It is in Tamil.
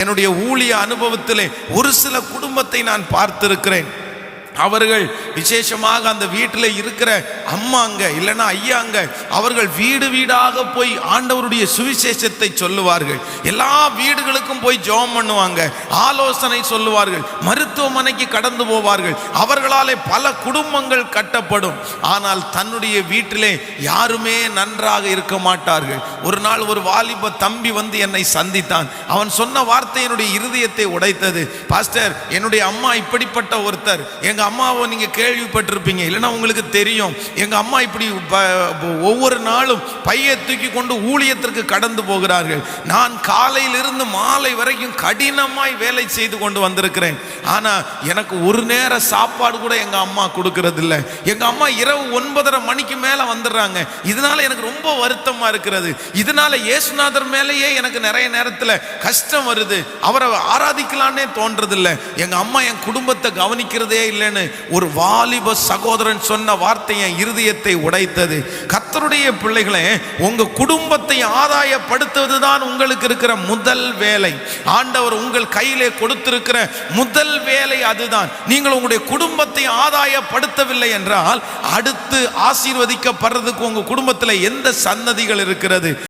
என்னுடைய ஊழிய அனுபவத்திலே ஒரு சில குடும்பத்தை நான் பார்த்திருக்கிறேன். அவர்கள் விசேஷமாக அந்த வீட்டில் இருக்கிற அம்மாங்க இல்லைன்னா ஐயாங்க அவர்கள் வீடு வீடாக போய் ஆண்டவருடைய சுவிசேஷத்தை சொல்லுவார்கள். எல்லா வீடுகளுக்கும் போய் ஜெபம் பண்ணுவாங்க ஆலோசனை சொல்லுவார்கள் மருத்துவமனைக்கு கடந்து போவார்கள். அவர்களாலே பல குடும்பங்கள் கட்டப்படும். ஆனால் தன்னுடைய வீட்டிலே யாருமே நன்றாக இருக்க மாட்டார்கள். ஒரு நாள் ஒரு வாலிப தம்பி வந்து என்னை சந்தித்தான். அவன் சொன்ன வார்த்தை என்னுடைய இருதயத்தை உடைத்தது. பாஸ்டர் என்னுடைய அம்மா இப்படிப்பட்ட ஒருத்தர். எங்க எங்கள் அம்மாவை நீங்கள் கேள்விப்பட்டிருப்பீங்க. இல்லைன்னா உங்களுக்கு தெரியும். எங்கள் அம்மா இப்படி ஒவ்வொரு நாளும் பையை தூக்கி கொண்டு ஊழியத்திற்கு கடந்து போகிறார்கள். நான் காலையிலிருந்து மாலை வரைக்கும் கடினமாய் வேலை செய்து கொண்டு வந்திருக்கிறேன். ஆனால் எனக்கு ஒரு நேர சாப்பாடு கூட எங்கள் அம்மா கொடுக்கறதில்ல. எங்கள் அம்மா இரவு ஒன்பதரை மணிக்கு மேலே வந்துடுறாங்க. இதனால எனக்கு ரொம்ப வருத்தமாக இருக்கிறது. இதனால இயேசுநாதர் மேலேயே எனக்கு நிறைய நேரத்தில் கஷ்டம் வருது. அவரை ஆராதிக்கலான்னே தோன்றதில்லை. எங்கள் அம்மா என் குடும்பத்தை கவனிக்கிறதே இல்லை செய்கிறேன்னு ஒரு வாலிப சகோதரன் சொன்ன வார்த்தை என் இருதயத்தை உடைத்தது. கத்தருடைய பிள்ளைகளே உங்க குடும்பத்தை ஆதாயப்படுத்துவது தான் உங்களுக்கு இருக்கிற முதல் வேலை. ஆண்டவர் உங்கள் கையிலே கொடுத்திருக்கிற முதல் வேலை அதுதான். நீங்கள் உங்களுடைய குடும்பத்தை ஆதாயப்படுத்தவில்லை என்றால் அடுத்து ஆசீர்வதிக்கப்படுறதுக்கு உங்க குடும்பத்தில் எந்த சன்னதிகள் இருக்கிறது?